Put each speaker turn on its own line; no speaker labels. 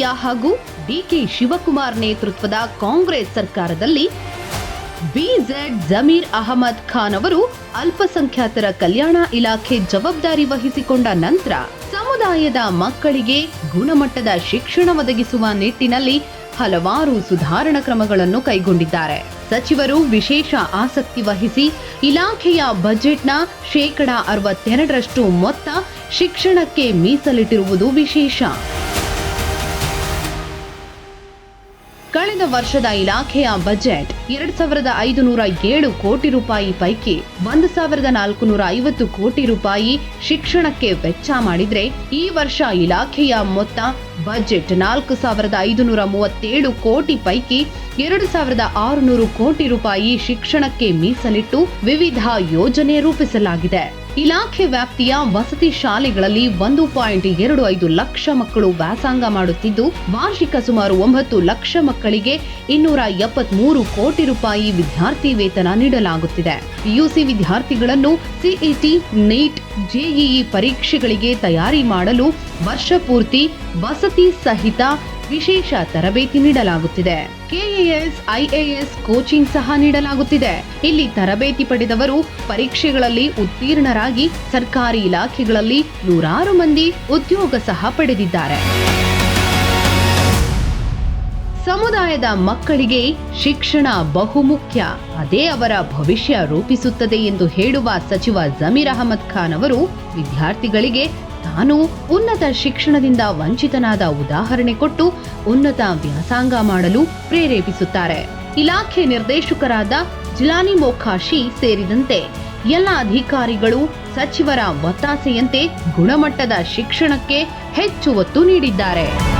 ಸಿದ್ದರಾಮಯ್ಯ ಹಾಗೂ ಡಿಕೆ ಶಿವಕುಮಾರ್ ನೇತೃತ್ವದ ಕಾಂಗ್ರೆಸ್ ಸರ್ಕಾರದಲ್ಲಿ ಬಿಜೆಡ್ ಜಮೀರ್ ಅಹಮದ್ ಖಾನ್ ಅವರು ಅಲ್ಪಸಂಖ್ಯಾತರ ಕಲ್ಯಾಣ ಇಲಾಖೆ ಜವಾಬ್ದಾರಿ ವಹಿಸಿಕೊಂಡ ನಂತರ ಸಮುದಾಯದ ಮಕ್ಕಳಿಗೆ ಗುಣಮಟ್ಟದ ಶಿಕ್ಷಣ ಒದಗಿಸುವ ನಿಟ್ಟಿನಲ್ಲಿ ಹಲವಾರು ಸುಧಾರಣಾ ಕ್ರಮಗಳನ್ನು ಕೈಗೊಂಡಿದ್ದಾರೆ. ಸಚಿವರು ವಿಶೇಷ ಆಸಕ್ತಿ ವಹಿಸಿ ಇಲಾಖೆಯ ಬಜೆಟ್ನ ಶೇಕಡಾ ಅರವತ್ತೆರಡರಷ್ಟು ಮೊತ್ತ ಶಿಕ್ಷಣಕ್ಕೆ ಮೀಸಲಿಟ್ಟಿರುವುದು ವಿಶೇಷ. ಕಳೆದ ವರ್ಷದ ಇಲಾಖೆಯ ಬಜೆಟ್ ಎರಡ್ ಸಾವಿರದ ಐದುನೂರ ಏಳು ಕೋಟಿ ರೂಪಾಯಿ ಪೈಕಿ ಒಂದು ಸಾವಿರದ ನಾಲ್ಕುನೂರ ಐವತ್ತು ಕೋಟಿ ರೂಪಾಯಿ ಶಿಕ್ಷಣಕ್ಕೆ ವೆಚ್ಚ ಮಾಡಿದ್ರೆ ಈ ವರ್ಷ ಇಲಾಖೆಯ ಮೊತ್ತ ಬಜೆಟ್ ನಾಲ್ಕು ಸಾವಿರದ ಐದುನೂರ ಮೂವತ್ತೇಳು ಕೋಟಿ ಪೈಕಿ ಎರಡು ಸಾವಿರದ ಆರುನೂರು ಕೋಟಿ ರೂಪಾಯಿ ಶಿಕ್ಷಣಕ್ಕೆ ಮೀಸಲಿಟ್ಟು ವಿವಿಧ ಯೋಜನೆ ರೂಪಿಸಲಾಗಿದೆ. ಇಲಾಖೆ ವ್ಯಾಪ್ತಿಯ ವಸತಿ ಶಾಲೆಗಳಲ್ಲಿ ಒಂದು ಪಾಯಿಂಟ್ ಎರಡು ಐದು ಲಕ್ಷ ಮಕ್ಕಳು ವ್ಯಾಸಂಗ ಮಾಡುತ್ತಿದ್ದು, ವಾರ್ಷಿಕ ಸುಮಾರು ಒಂಬತ್ತು ಲಕ್ಷ ಮಕ್ಕಳಿಗೆ ಇನ್ನೂರ ಎಪ್ಪತ್ಮೂರು ಕೋಟಿ ರೂಪಾಯಿ ವಿದ್ಯಾರ್ಥಿ ವೇತನ ನೀಡಲಾಗುತ್ತಿದೆ. ಪಿಯುಸಿ ವಿದ್ಯಾರ್ಥಿಗಳನ್ನು ಸಿಇಟಿ ನೀಟ್ ಜೆಇಇ ಪರೀಕ್ಷೆಗಳಿಗೆ ತಯಾರಿ ಮಾಡಲು ವರ್ಷಪೂರ್ತಿ ವಸತಿ ಸಹಿತ ವಿಶೇಷ ತರಬೇತಿ ನೀಡಲಾಗುತ್ತಿದೆ. ಕೆಎಎಸ್, ಐಎಎಸ್ ಕೋಚಿಂಗ್ ಸಹ ನೀಡಲಾಗುತ್ತಿದೆ. ಇಲ್ಲಿ ತರಬೇತಿ ಪಡೆದವರು ಪರೀಕ್ಷೆಗಳಲ್ಲಿ ಉತ್ತೀರ್ಣರಾಗಿ ಸರ್ಕಾರಿ ಇಲಾಖೆಗಳಲ್ಲಿ ನೂರಾರು ಮಂದಿ ಉದ್ಯೋಗ ಸಹ ಪಡೆದಿದ್ದಾರೆ. ಸಮುದಾಯದ ಮಕ್ಕಳಿಗೆ ಶಿಕ್ಷಣ ಬಹುಮುಖ್ಯ. ಅದೇ ಅವರ ಭವಿಷ್ಯ ರೂಪಿಸುತ್ತದೆ ಎಂದು ಹೇಳುವ ಸಚಿವ ಜಮೀರ್ ಅಹಮದ್ ಖಾನ್ ಅವರು ವಿದ್ಯಾರ್ಥಿಗಳಿಗೆ ತಾನು ಉನ್ನತ ಶಿಕ್ಷಣದಿಂದ ವಂಚಿತನಾದ ಉದಾಹರಣೆ ಕೊಟ್ಟು ಉನ್ನತ ವ್ಯಾಸಂಗ ಮಾಡಲು ಪ್ರೇರೇಪಿಸುತ್ತಾರೆ. ಇಲಾಖೆ ನಿರ್ದೇಶಕರಾದ ಜಿಲಾನಿ ಮೋಖಾಶಿ ಸೇರಿದಂತೆ ಎಲ್ಲ ಅಧಿಕಾರಿಗಳು ಸಚಿವರ ಒತ್ತಾಸೆಯಂತೆ ಗುಣಮಟ್ಟದ ಶಿಕ್ಷಣಕ್ಕೆ ಹೆಚ್ಚು ಒತ್ತು ನೀಡಿದ್ದಾರೆ.